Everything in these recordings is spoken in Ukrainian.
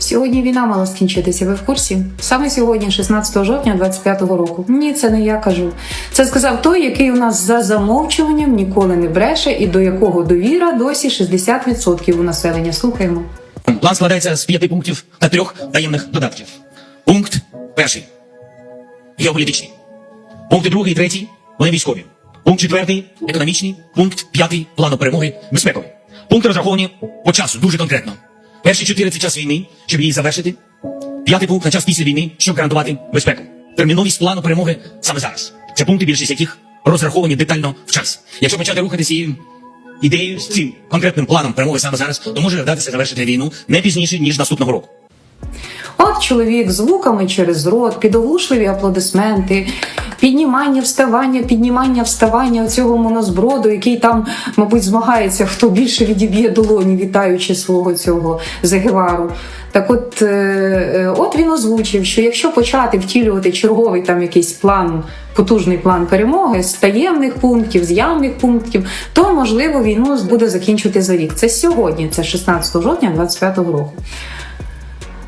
Сьогодні війна мала скінчитися. Ви в курсі? Саме сьогодні, 16 жовтня 25-го року. Ні, це не я кажу. Це сказав той, який у нас за замовчуванням ніколи не бреше, і до якого довіра досі 60% у населення. Слухаємо. План складається з п'яти пунктів та трьох таємних додатків. Пункт перший геополітичний. Пункти другий і третій вони військові. Пункт четвертий економічний. Пункт п'ятий плану перемоги безпековий. Пункти розраховані по часу дуже конкретно. Перші чотири це час війни, щоб її завершити. П'ятий пункт на час після війни, щоб гарантувати безпеку. Терміновість плану перемоги саме зараз. Це пункти, більшість яких розраховані детально в час. Якщо почати рухатися і ідеєю з цим конкретним планом перемоги саме зараз, то може вдатися завершити війну не пізніше ніж наступного року. От чоловік з вуками через рот, підоглушливі аплодисменти, піднімання, вставання, піднімання, вставання цього монозброду, який там, мабуть, змагається, хто більше відіб'є долоні, вітаючи свого цього Загевару. Так от, е, е, от він озвучив, що якщо почати втілювати черговий там якийсь план, потужний план перемоги з таємних пунктів, з явних пунктів, то можливо війну буде закінчити за рік. Це сьогодні, це 16 жовтня 25-го року.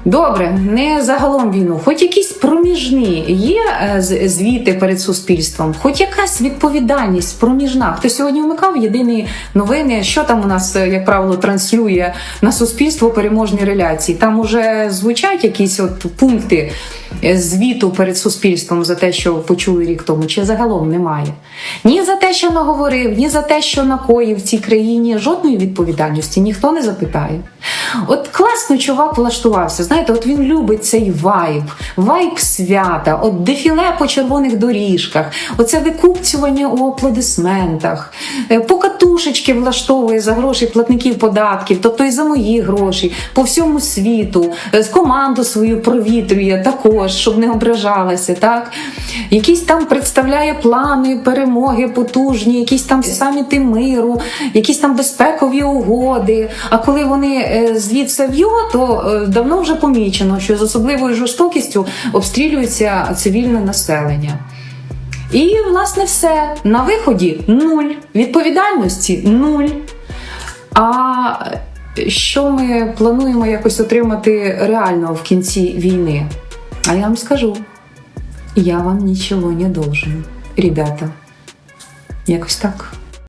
Добре, не загалом війну, хоч якісь проміжні є е, звіти перед суспільством, хоч якась відповідальність проміжна. Хто сьогодні вмикав єдині новини, що там у нас, е, як правило, транслює на суспільство переможні реляції. Там уже звучать якісь от пункти е, звіту перед суспільством за те, що почули рік тому, чи загалом немає. Ні за те, що наговорив, ні за те, що накоїв в цій країні, жодної відповідальності ніхто не запитає. От класно чувак влаштувався. Знаєте, от він любить цей вайб, вайб свята, от дефіле по червоних доріжках, оце викупцювання у аплодисментах, е, покатушечки влаштовує за гроші платників податків, тобто і за мої гроші по всьому світу, е, команду свою провітрює також, щоб не ображалася. Так? Якісь там представляє плани, перемоги потужні, якісь там саміти миру, якісь там безпекові угоди. А коли вони е, звідси в'ю, то е, давно вже помічено, що з особливою жорстокістю обстрілюється цивільне населення. І, власне, все. На виході нуль. Відповідальності нуль. А що ми плануємо якось отримати реально в кінці війни? А я вам скажу: я вам нічого не должен, ребята. Якось так.